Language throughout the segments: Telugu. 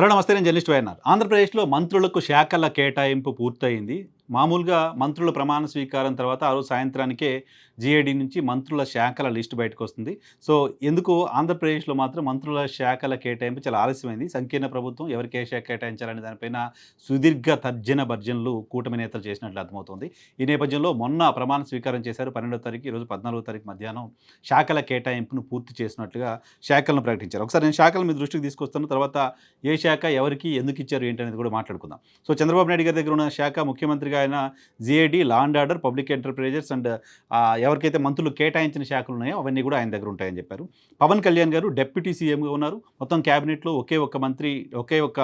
హలో నమస్తే నేను జర్నలిస్ట్ వైఎన్ఆర్. ఆంధ్రప్రదేశ్లో మంత్రులకు శాఖల కేటాయింపు పూర్తయింది. మామూలుగా మంత్రుల ప్రమాణ స్వీకారం తర్వాత ఆ రోజు సాయంత్రానికే జీఏడీ నుంచి మంత్రుల శాఖల లిస్టు బయటకు వస్తుంది. సో ఎందుకు ఆంధ్రప్రదేశ్లో మాత్రం మంత్రుల శాఖల కేటాయింపు చాలా ఆలస్యమైంది. సంకీర్ణ ప్రభుత్వం ఎవరికి ఏ శాఖ కేటాయించాలనే దానిపైన సుదీర్ఘ తర్జన భర్జనలు కూటమి నేతలు చేసినట్లు అర్థమవుతుంది. ఈ నేపథ్యంలో మొన్న ప్రమాణ స్వీకారం చేశారు. పన్నెండో తారీఖు ఈరోజు పద్నాలుగో తారీఖు మధ్యాహ్నం శాఖల కేటాయింపును పూర్తి చేసినట్లుగా శాఖలను ప్రకటించారు. ఒకసారి నేను శాఖలు మీ దృష్టికి తీసుకొస్తాను. తర్వాత ఏ శాఖ ఎవరికి ఎందుకు ఇచ్చారు ఏంటి అనేది కూడా మాట్లాడుకుందాం. సో చంద్రబాబు నాయుడు గారి దగ్గర ఉన్న శాఖ ముఖ్యమంత్రిగా ఆయన GAD law and order public enterprises and ఎవరికైతే మంత్రులు కేటాయించిన శాఖలు ఉన్నాయో అవన్నీ కూడా ఆయన దగ్గర ఉంటాయని చెప్పారు. పవన్ కళ్యాణ్ గారు డెప్యూటీ సీఎంగా ఉన్నారు. మొత్తం క్యాబినెట్లో ఒకే ఒక్క మంత్రి ఒకే ఒక్క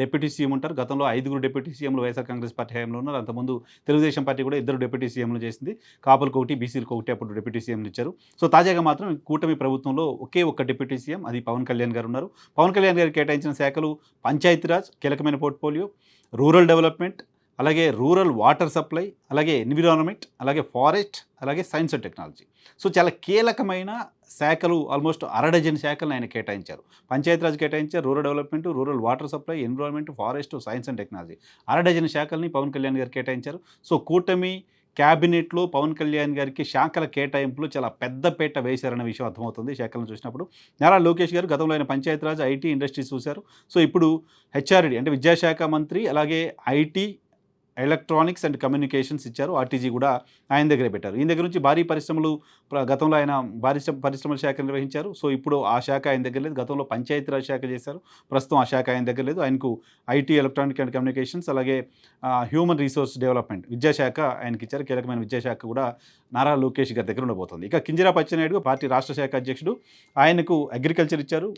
డెప్యూటీ సీఎం ఉంటారు. గతంలో ఐదుగురు డెప్యూటీ సీఎంలు వైఎస్ఆర్ కాంగ్రెస్ పార్టీ హయాంలో ఉన్నారు. అంతకుముందు తెలుగుదేశం పార్టీ కూడా ఇద్దరు డెప్యూటీ సీఎంలు చేసింది. కాపులకు ఒకటి బీసీలకు ఒకటి అప్పుడు డెప్యూటీ సీఎంలు ఇచ్చారు. సో తాజాగా మాత్రం కూటమి ప్రభుత్వంలో ఒకే ఒక్క డిప్యూటీ సీఎం అది పవన్ కళ్యాణ్ గారు ఉన్నారు. పవన్ కళ్యాణ్ గారు కేటాయించిన శాఖలు పంచాయతీరాజ్ కీలకమైన పోర్ట్ఫోలియో రూరల్ డెవలప్మెంట్ అలాగే రూరల్ వాటర్ సప్లై అలాగే ఎన్విరాన్మెంట్ అలాగే ఫారెస్ట్ అలాగే సైన్స్ అండ్ టెక్నాలజీ. సో చాలా కీలకమైన శాఖలు ఆల్మోస్ట్ అర డజన్ శాఖలను ఆయన కేటాయించారు. పంచాయతీరాజ్ కేటాయించారు rural development rural water supply environment forest science and technology. అర డజన్ శాఖల్ని పవన్ కళ్యాణ్ గారు కేటాయించారు. సో కూటమి క్యాబినెట్లో పవన్ కళ్యాణ్ గారికి శాఖల కేటాయింపులు చాలా పెద్దపేట వేశారన్న విషయం అర్థమవుతుంది శాఖలను చూసినప్పుడు. నారా లోకేష్ గారు గతంలో ఆయన పంచాయతీరాజ్ ఐటీ ఇండస్ట్రీస్ చూశారు. సో ఇప్పుడు హెచ్ఆర్డి అంటే విద్యాశాఖ మంత్రి అలాగే ఐటీ ఎలక్ట్రానిక్స్ అండ్ కమ్యూనికేషన్స్ ఇచ్చారు. ఆర్టీజీ కూడా ఆయన దగ్గరే పెట్టారు. ఈయన దగ్గర నుంచి భారీ పరిశ్రమలు ప్ర- గతంలో ఆయన భారీ పరిశ్రమల శాఖ నిర్వహించారు. సో ఇప్పుడు ఆ శాఖ ఆయన దగ్గర లేదు. గతంలో పంచాయతీరాజ్ శాఖ చేశారు. ప్రస్తుతం ఆ శాఖ ఆయన దగ్గర లేదు. ఆయనకు ఐటీ ఎలక్ట్రానిక్ అండ్ కమ్యూనికేషన్స్ అలాగే హ్యూమన్ రీసోర్స్ డెవలప్మెంట్ విద్యాశాఖ ఆయనకి ఇచ్చారు. కీలకమైన విద్యాశాఖ కూడా నారా లోకేష్ గారి దగ్గర ఉండబోతుంది. ఇక కింజరా పచ్చెనాయుడు పార్టీ రాష్ట్ర శాఖ అధ్యక్షుడు. ఆయనకు అగ్రికల్చర్ ఇచ్చారు.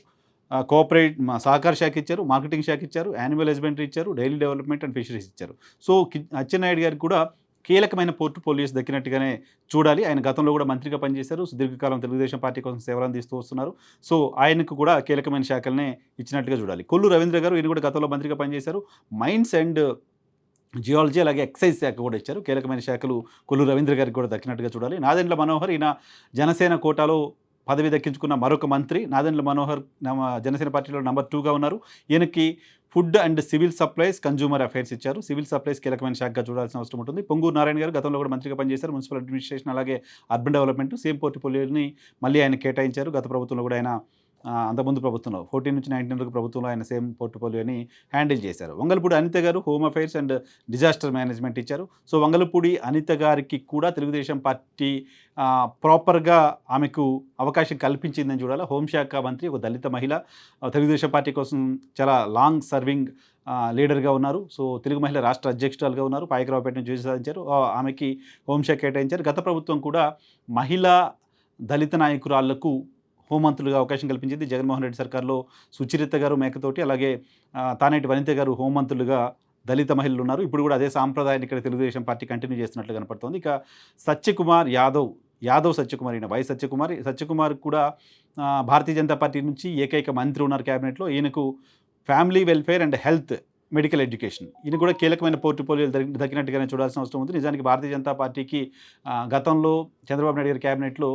కోఆపరేట్ మా సహకార శాఖ ఇచ్చారు మార్కెటింగ్ శాఖ ఇచ్చారు యానిమల్ హస్బెండరీ ఇచ్చారు డైలీ డెవలప్మెంట్ అండ్ ఫిషరీస్ ఇచ్చారు. సో కి- అచ్చెన్నాయుడు గారికి కూడా కీలకమైన పోర్ట్ఫోలియోస్ దక్కినట్టుగానే చూడాలి. ఆయన గతంలో కూడా మంత్రిగా పనిచేశారు. సుదీర్ఘకాలం తెలుగుదేశం పార్టీ కోసం సేవలు అందిస్తూ వస్తున్నారు. సో ఆయనకు కూడా కీలకమైన శాఖలనే ఇచ్చినట్టుగా చూడాలి. కొల్లు రవీంద్ర గారు ఈయన కూడా గతంలో మంత్రిగా పనిచేశారు. మైన్స్ అండ్ జియాలజీ అలాగే ఎక్సైజ్ శాఖ కూడా ఇచ్చారు. కీలకమైన శాఖలు కొల్లు రవీంద్ర గారికి కూడా దక్కినట్టుగా చూడాలి. నాదెండ్ల మనోహర్ ఈయన జనసేన కోటాలో పదవి దక్కించుకున్న మరొక మంత్రి నాదెండ్ల మనోహర్ నమ జనసేన పార్టీలో నంబర్ టూగా ఉన్నారు. ఈయనకి food and civil supplies consumer affairs ఇచ్చారు. సివిల్ సప్లైస్ కీలకమైన శాఖగా చూడాల్సిన అవసరం ఉంటుంది. పొంగూరు నారాయణ గారు గతంలో కూడా మంత్రిగా పనిచేశారు. మున్సిపల్ అడ్మినిస్ట్రేషన్ అలాగే అర్బన్ డెవలప్మెంట్ సేమ్ పోర్ట్ఫోలియోని మళ్ళీ ఆయన కేటాయించారు. గత ప్రభుత్వంలో కూడా ఆయన అంతకుముందు ప్రభుత్వంలో ఫోర్టీన్ నుంచి నైన్టీన్ వరకు ప్రభుత్వంలో ఆయన సేమ్ పోర్ట్ఫోలియోని హ్యాండిల్ చేశారు. వంగలపూడి అనిత గారు home affairs and disaster management ఇచ్చారు. సో వంగలపూడి అనిత గారికి కూడా తెలుగుదేశం పార్టీ ప్రాపర్గా ఆమెకు అవకాశం కల్పించిందని చూడాలి? హోంశాఖ మంత్రి ఒక దళిత మహిళ. తెలుగుదేశం పార్టీ కోసం చాలా లాంగ్ సర్వింగ్ లీడర్గా ఉన్నారు. సో తెలుగు మహిళ రాష్ట్ర అధ్యక్షురాలుగా ఉన్నారు. పాయకరావుపేట నుంచి విజయం సాధించారు ఆమెకి హోంశాఖ కేటాయించారు. గత ప్రభుత్వం కూడా మహిళా దళిత నాయకురాళ్ళకు హోంమంత్రులుగా అవకాశం కల్పించింది జగన్మోహన్ రెడ్డి సర్కార్లో సుచరిత గారు మేకతోటి అలాగే తానేటి వనిత గారు హోంమంత్రులుగా దళిత మహిళలు ఉన్నారు. ఇప్పుడు కూడా అదే సాంప్రదాయాన్ని ఇక్కడ తెలుగుదేశం పార్టీ కంటిన్యూ చేస్తున్నట్లు కనపడుతోంది. ఇక సత్యకుమార్ యాదవ్ యాదవ్ సత్యకుమార్ ఈయన వై సత్యకుమార్. సత్యకుమార్ కూడా భారతీయ జనతా పార్టీ నుంచి ఏకైక మంత్రి ఉన్నారు క్యాబినెట్లో. ఈయనకు family welfare and health medical education. ఈయన కూడా కీలకమైన పోర్ట్ఫోలియోలు దగ్గర దక్కినట్టుగానే చూడాల్సిన అవసరం ఉంది. నిజానికి భారతీయ జనతా పార్టీకి గతంలో చంద్రబాబు నాయుడు గారి క్యాబినెట్లో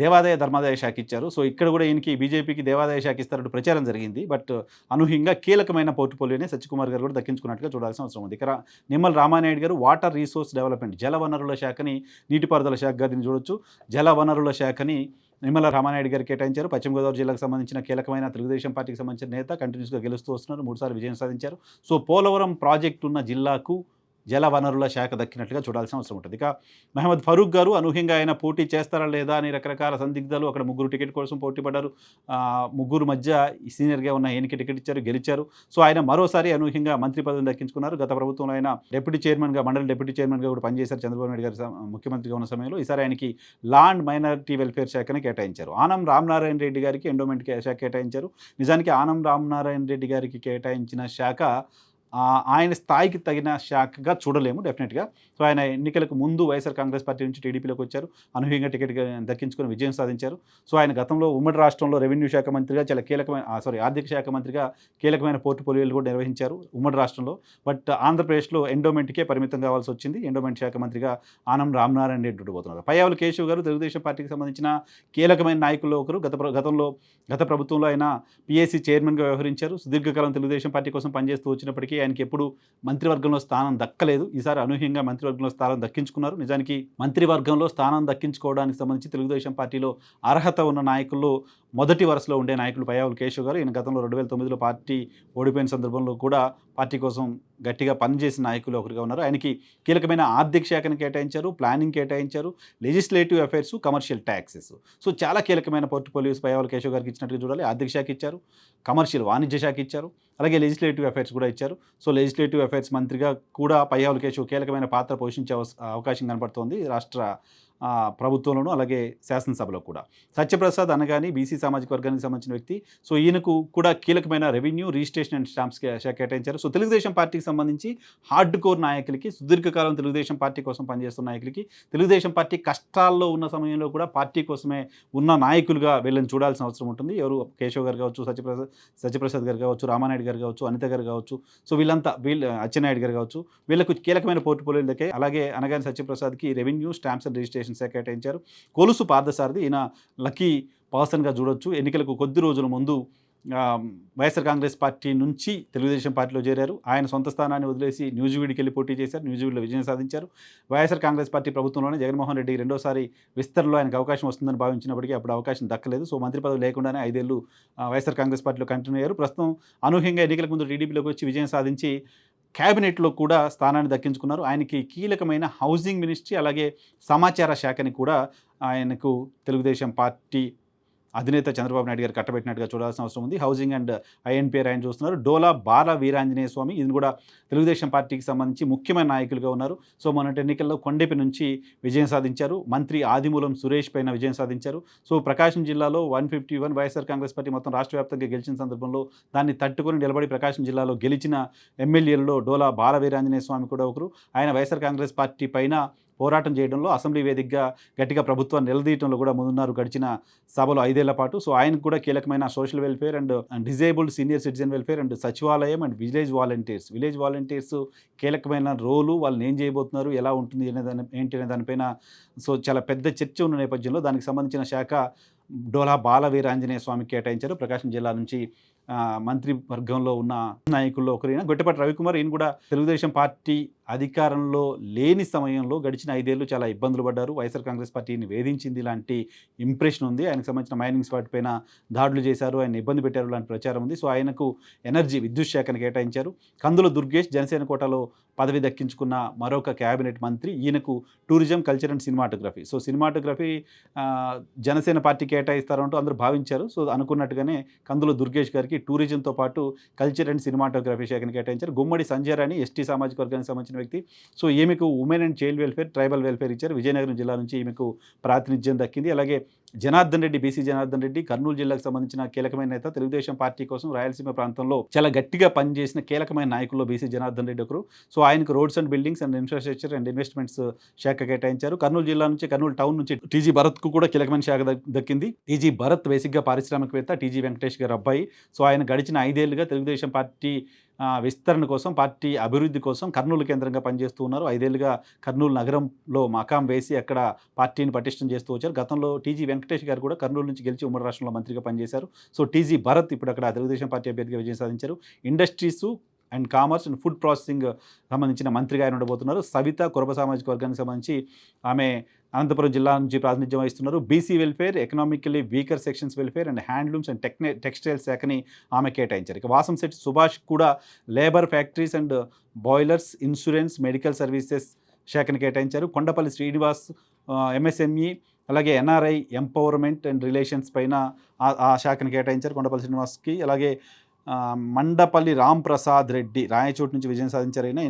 దేవాదాయ ధర్మాదాయ శాఖ ఇచ్చారు. సో ఇక్కడ కూడా ఈయనకి బీజేపీకి దేవాదాయ శాఖ ఇస్తారంటూ ప్రచారం జరిగింది. బట్ అనూహ్యంగా కీలకమైన పోర్ట్ఫోలియోని సత్యకుమార్ గారు కూడా దక్కించుకున్నట్టుగా చూడాల్సిన అవసరం ఉంది. ఇక్కడ నిమ్మల రామానాయుడు గారు వాటర్ రీసోర్స్ డెవలప్మెంట్ జలవనరుల శాఖని నీటిపారుదల శాఖగా దీన్ని చూడొచ్చు. జలవనరుల శాఖని నిమ్మల రామానాయుడు గారు కేటాయించారు. పశ్చిమ గోదావరి జిల్లాకు సంబంధించిన కీలకమైన తెలుగుదేశం పార్టీకి సంబంధించిన నేత కంటిన్యూస్గా గెలుస్తూ వస్తున్నారు. మూడుసార్లు విజయం సాధించారు. సో పోలవరం ప్రాజెక్టు ఉన్న జిల్లాకు జల వనరుల శాఖ దక్కినట్టుగా చూడాల్సిన అవసరం ఉంటుంది. ఇక మహమ్మద్ ఫరూక్ గారు అనూహ్యంగా ఆయన పోటీ చేస్తారా లేదా అని రకరకాల సందిగ్ధాలు అక్కడ ముగ్గురు టికెట్ కోసం పోటీ పడ్డారు. ముగ్గురు మధ్య సీనియర్గా ఉన్న ఆయనకి టికెట్ ఇచ్చారు గెలిచారు. సో ఆయన మరోసారి అనూహ్యంగా మంత్రి పదవిని దక్కించుకున్నారు. గత ప్రభుత్వంలో ఆయన డిప్యూటీ చైర్మన్గా మండలి డిప్యూటీ చైర్మన్గా కూడా పనిచేశారు. చంద్రబాబు నాయుడు గారు ముఖ్యమంత్రిగా ఉన్న సమయంలో ఈసారి ఆయనకి లాండ్ మైనారిటీ వెల్ఫేర్ శాఖని కేటాయించారు. ఆనం రామనారాయణ రెడ్డి గారికి ఎండోమెంట్ శాఖ కేటాయించారు. నిజానికి ఆనం రామనారాయణ రెడ్డి గారికి కేటాయించిన శాఖ ఆయన స్థాయికి తగిన శాఖగా చూడలేము డెఫినెట్గా సో ఆయన ఎన్నికలకు ముందు వైఎస్ఆర్ కాంగ్రెస్ పార్టీ నుంచి టీడీపీలోకి వచ్చారు. అనూహ్యంగా టికెట్ దక్కించుకుని విజయం సాధించారు. సో ఆయన గతంలో ఉమ్మడి రాష్ట్రంలో రెవెన్యూ శాఖ మంత్రిగా చాలా కీలకమైన సారీ ఆర్థిక శాఖ మంత్రిగా కీలకమైన పోర్టుపోలియోలు కూడా నిర్వహించారు ఉమ్మడి రాష్ట్రంలో. బట్ ఆంధ్రప్రదేశ్లో ఎండోమెంట్కే పరిమితం కావాల్సి వచ్చింది. ఎండోమెంట్ శాఖ మంత్రిగా ఆనం రామనారాయణ రెడ్డి ఉండిపోతున్నారు. పయ్యావుల కేశవ్ గారు తెలుగుదేశం పార్టీకి సంబంధించిన కీలకమైన నాయకుల్లో ఒకరు. గత గతంలో గత ప్రభుత్వంలో ఆయన పిఎస్సి చైర్మన్గా వ్యవహరించారు. సుదీర్ఘకాలం తెలుగుదేశం పార్టీ కోసం పనిచేస్తూ వచ్చినప్పటికీ ఆయనకి ఎప్పుడు మంత్రివర్గంలో స్థానం దక్కలేదు. ఈసారి అనూహ్యంగా మంత్రివర్గంలో స్థానం దక్కించుకున్నారు. నిజానికి మంత్రివర్గంలో స్థానం దక్కించుకోవడానికి సంబంధించి తెలుగుదేశం పార్టీలో అర్హత ఉన్న నాయకుల్లో మొదటి వరుసలో ఉండే నాయకులు పయ్యావులు కేశవ్ గారు. ఈయన గతంలో రెండు వేల తొమ్మిదిలో పార్టీ ఓడిపోయిన సందర్భంలో కూడా పార్టీ కోసం గట్టిగా పనిచేసిన నాయకులు ఒకరిగా ఉన్నారు. ఆయనకి కీలకమైన ఆర్థిక శాఖను కేటాయించారు ప్లానింగ్ కేటాయించారు legislative affairs commercial taxes so చాలా కీలకమైన పోర్ట్ఫోలియోస్ పయ్యావులు కేశవ్ గారికి ఇచ్చినట్టుగా చూడాలి. ఆర్థిక శాఖ ఇచ్చారు కమర్షియల్ వాణిజ్య శాఖ ఇచ్చారు. అలాగే లెజిస్లేటివ్ అఫైర్స్ కూడా ఇచ్చారు. సో లెజిస్లేటివ్ అఫైర్స్ మంత్రిగా కూడా పయ్యావుల కేశవ్ కీలకమైన పాత్ర పోషించే అవకాశం కనపడుతోంది రాష్ట్ర ప్రభుత్వంలోనూ అలాగే శాసనసభలో కూడా. సత్యప్రసాద్ అనగానే బీసీ సామాజిక వర్గానికి సంబంధించిన వ్యక్తి. సో ఈయనకు కూడా కీలకమైన రెవెన్యూ రిజిస్ట్రేషన్ అండ్ స్టాంప్స్ శాఖ కేటాయించారు. సో తెలుగుదేశం పార్టీకి సంబంధించి హార్డ్ కోర్ నాయకులకి సుదీర్ఘకాలం తెలుగుదేశం పార్టీ కోసం పనిచేస్తున్న నాయకులకి తెలుగుదేశం పార్టీ కష్టాల్లో ఉన్న సమయంలో కూడా పార్టీ కోసమే ఉన్న నాయకులుగా వీళ్ళని చూడాల్సిన అవసరం ఉంటుంది. ఎవరు? కేశవ్ గారు కావచ్చు సత్యప్రసాద్ సత్యప్రసాద్ గారు కావచ్చు రామానాయుడు గారు కావచ్చు అనిత గారు కావచ్చు. సో వీళ్ళంతా వీళ్ళు అచ్చెన్నాయుడు గారు కావచ్చు. వీళ్ళకు కీలకమైన పోర్టుపోలియోలు దక్కాయి అలాగే అనగాని సత్యప్రసాద్కి రెవెన్యూ స్టాంప్స్ అండ్ రిజిస్ట్రేషన్ శాఖ కేటాయించారు కొలుసు పార్థసారథి ఈయన లక్కీ పర్సన్గా చూడొచ్చు. ఎన్నికలకు కొద్ది రోజుల ముందు వైఎస్ఆర్ కాంగ్రెస్ పార్టీ నుంచి తెలుగుదేశం పార్టీలో చేరారు. ఆయన సొంత స్థానాన్ని వదిలేసి న్యూజివీడ్కి వెళ్ళి పోటీ చేశారు. న్యూజివీడ్లో విజయం సాధించారు. వైఎస్ఆర్ కాంగ్రెస్ పార్టీ ప్రభుత్వంలోనే జగన్మోహన్ రెడ్డి రెండోసారి విస్తరణలో ఆయనకు అవకాశం వస్తుందని భావించినప్పటికీ అప్పుడు అవకాశం దక్కలేదు. సో మంత్రి పదవి లేకుండానే ఐదేళ్ళు వైఎస్ఆర్ కాంగ్రెస్ పార్టీలో కంటిన్యూ అయ్యారు. ప్రస్తుతం అనూహ్యంగా ఎన్నికలకు ముందు టీడీపీలోకి వచ్చి విజయం సాధించి క్యాబినెట్లో కూడా స్థానాన్ని దక్కించుకున్నారు. ఆయనకి కీలకమైన హౌసింగ్ మినిస్ట్రీ అలాగే సమాచార శాఖని కూడా ఆయనకు తెలుగుదేశం పార్టీ అధినేత చంద్రబాబు నాయుడు గారు కట్టబెట్టినట్టుగా చూడాల్సిన అవసరం ఉంది. హౌసింగ్ అండ్ ఐఎన్పిఆర్ ఆయన చూస్తున్నారు. డోలా బాల వీరాంజనేయ స్వామి ఇది కూడా తెలుగుదేశం పార్టీకి సంబంధించి ముఖ్యమైన నాయకులుగా ఉన్నారు. సో మొన్నటి ఎన్నికల్లో కొండెపి నుంచి విజయం సాధించారు. మంత్రి ఆదిమూలం సురేష్ పైన విజయం సాధించారు. సో ప్రకాశం జిల్లాలో one fifty one YSR Congress party మొత్తం రాష్ట్ర వ్యాప్తంగా గెలిచిన సందర్భంలో దాన్ని తట్టుకొని నిలబడి ప్రకాశం జిల్లాలో గెలిచిన ఎమ్మెల్యేలలో డోలా బాల వీరాంజనేయ స్వామి కూడా ఒకరు. ఆయన వైఎస్ఆర్ కాంగ్రెస్ పార్టీ పైన పోరాటం చేయడంలో అసెంబ్లీ వేదికగా గట్టిగా ప్రభుత్వాన్ని నిలదీయడంలో కూడా ముందున్నారు గడిచిన సభలో ఐదేళ్ళ పాటు. సో ఆయనకు కూడా కీలకమైన social welfare and disabled senior citizen welfare and సచివాలయం and village volunteers. Village volunteers కీలకమైన రోలు వాళ్ళని ఏం చేయబోతున్నారు ఎలా ఉంటుంది అనే దాని ఏంటి అనే దానిపైన సో చాలా పెద్ద చర్చ ఉన్న నేపథ్యంలో దానికి సంబంధించిన శాఖ డోలా బాల వీరాంజనేయ స్వామికి కేటాయించారు. ప్రకాశం జిల్లా నుంచి మంత్రి వర్గంలో ఉన్న నాయకుల్లో ఒకరైన గొట్టపాటి రవికుమార్. ఈయన కూడా తెలుగుదేశం పార్టీ అధికారంలో లేని సమయంలో గడిచిన ఐదేళ్ళు చాలా ఇబ్బందులు పడ్డారు. వైఎస్ఆర్ కాంగ్రెస్ పార్టీని వేధించింది లాంటి ఇంప్రెషన్ ఉంది. ఆయనకు సంబంధించిన మైనింగ్ స్పాట్ పైన దాడులు చేశారు. ఆయన ఇబ్బంది పెట్టారు లాంటి ప్రచారం ఉంది. సో ఆయనకు ఎనర్జీ విద్యుత్ శాఖను కేటాయించారు. కందుల దుర్గేష్ జనసేన కోటలో పదవి దక్కించుకున్న మరొక క్యాబినెట్ మంత్రి. ఈయనకు tourism culture and cinematography. So cinematography Janasena party కేటాయిస్తారంటూ అందరూ భావించారు. సో అనుకున్నట్టుగానే కందుల దుర్గేష్ గారికి టూరిజంతో పాటు కల్చర్ అండ్ సినిమాటోగ్రఫీ శాఖను కేటాయించారు. గుమ్మడి సంజయ్ రాణి ఎస్టీ సామాజిక వర్గానికి సంబంధించిన వ్యక్తి. సో ఈమెకు women and child welfare tribal welfare ఇచ్చారు. విజయనగరం జిల్లా నుంచి ఈమెకు ప్రాతినిధ్యం దక్కింది. అలాగే జనార్దన్ రెడ్డి బీసీ జనార్దన్ రెడ్డి కర్నూలు జిల్లాకు సంబంధించిన కీలకమైన నేత తెలుగుదేశం పార్టీ కోసం రాయలసీమ ప్రాంతంలో చాలా గట్టిగా పనిచేసిన కీలకమైన నాయకుల్లో బీసీ జనార్దన్ రెడ్డి ఒకరు. సో ఆయనకు roads and buildings and infrastructure and investments శాఖ కేటాయించారు. కర్నూలు జిల్లా నుంచి కర్నూలు టౌన్ నుంచి టీజీ భరత్కు కూడా కీలకమైన శాఖ దక్కింది. టీజీ భరత్ బేసిక్గా పారిశ్రామికవేత్త టీజీ వెంకటేష్ గారు అబ్బాయి. సో ఆయన గడిచిన ఐదేళ్ళుగా తెలుగుదేశం పార్టీ విస్తరణ కోసం పార్టీ అభివృద్ధి కోసం కర్నూలు కేంద్రంగా పనిచేస్తూ ఉన్నారు. ఐదేళ్ళుగా కర్నూలు నగరంలో మకాం వేసి అక్కడ పార్టీని పటిష్టం చేస్తూ వచ్చారు. గతంలో టీజీ వెంకటేష్ గారు కూడా కర్నూలు నుంచి గెలిచి ఉమ్మడి రాష్ట్రంలో మంత్రిగా పనిచేశారు. సో టీజీ భరత్ ఇప్పుడు అక్కడ తెలుగుదేశం పార్టీ అభ్యర్థిగా విజయం సాధించారు. Industries and commerce and food processing సంబంధించిన మంత్రిగా ఆయన ఉండబోతున్నారు. సవిత కురబ సామాజిక వర్గానికి సంబంధించి ఆమె అనంతపురం జిల్లా నుంచి ప్రాతినిధ్యం వహిస్తున్నారు. BC welfare economically weaker sections welfare and handlooms and టెక్నే textile శాఖని ఆమె కేటాయించారు. ఇక వాసం శెట్టి సుభాష్ కూడా labour factories and boilers insurance medical services శాఖను కేటాయించారు. కొండపల్లి శ్రీనివాస్ ఎంఎస్ఎంఈ అలాగే ఎన్ఆర్ఐ ఎంపవర్మెంట్ అండ్ రిలేషన్స్ పైన ఆ- శాఖను కేటాయించారు కొండపల్లి శ్రీనివాస్కి. అలాగే మండపల్లి రామ్ ప్రసాద్ రెడ్డి రాయచోటు నుంచి విజయం సాధించారు అయినా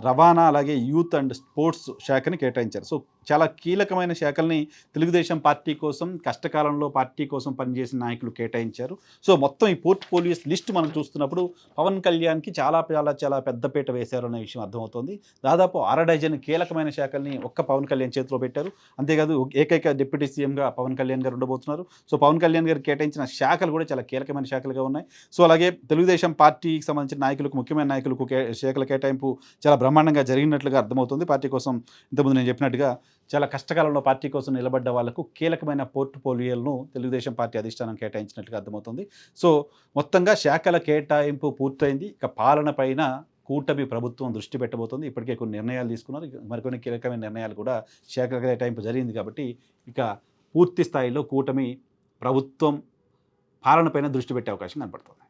రవాణా అలాగే యూత్ అండ్ స్పోర్ట్స్ శాఖని కేటాయించారు. సో చాలా కీలకమైన శాఖల్ని తెలుగుదేశం పార్టీ కోసం కష్టకాలంలో పార్టీ కోసం పనిచేసిన నాయకులు కేటాయించారు. సో మొత్తం ఈ పోర్ట్ఫోలియోస్ లిస్ట్ మనం చూస్తున్నప్పుడు పవన్ కళ్యాణ్కి చాలా చాలా చాలా పెద్దపీట వేశారు అనే విషయం అర్థమవుతుంది. దాదాపు అర డజన్ కీలకమైన శాఖల్ని ఒక్క పవన్ కళ్యాణ్ చేతిలో పెట్టారు. అంతేకాదు ఏకైక డిప్యూటీ సీఎంగా పవన్ కళ్యాణ్ గారు ఉండబోతున్నారు. సో పవన్ కళ్యాణ్ గారు కేటాయించిన శాఖలు కూడా చాలా కీలకమైన శాఖలుగా ఉన్నాయి. సో అలాగే తెలుగుదేశం పార్టీకి సంబంధించిన నాయకులకు ముఖ్యమైన నాయకులకు కే శాఖల కేటాయింపు చాలా బ్రహ్మాండంగా జరిగినట్లుగా అర్థమవుతుంది. పార్టీ కోసం ఇంతకుముందు నేను చెప్పినట్టుగా చాలా కష్టకాలంలో పార్టీ కోసం నిలబడ్డ వాళ్ళకు కీలకమైన పోర్ట్ఫోలియోలను తెలుగుదేశం పార్టీ అధిష్టానం కేటాయించినట్లుగా అర్థమవుతుంది. సో మొత్తంగా శాఖల కేటాయింపు పూర్తయింది. ఇక పాలన పైన కూటమి ప్రభుత్వం దృష్టి పెట్టబోతుంది. ఇప్పటికే కొన్ని నిర్ణయాలు తీసుకున్నారు. మరికొన్ని కీలకమైన నిర్ణయాలు కూడా శాఖల కేటాయింపు జరిగింది కాబట్టి ఇక పూర్తి స్థాయిలో కూటమి ప్రభుత్వం పాలన పైన దృష్టి పెట్టే అవకాశం కనపడుతుంది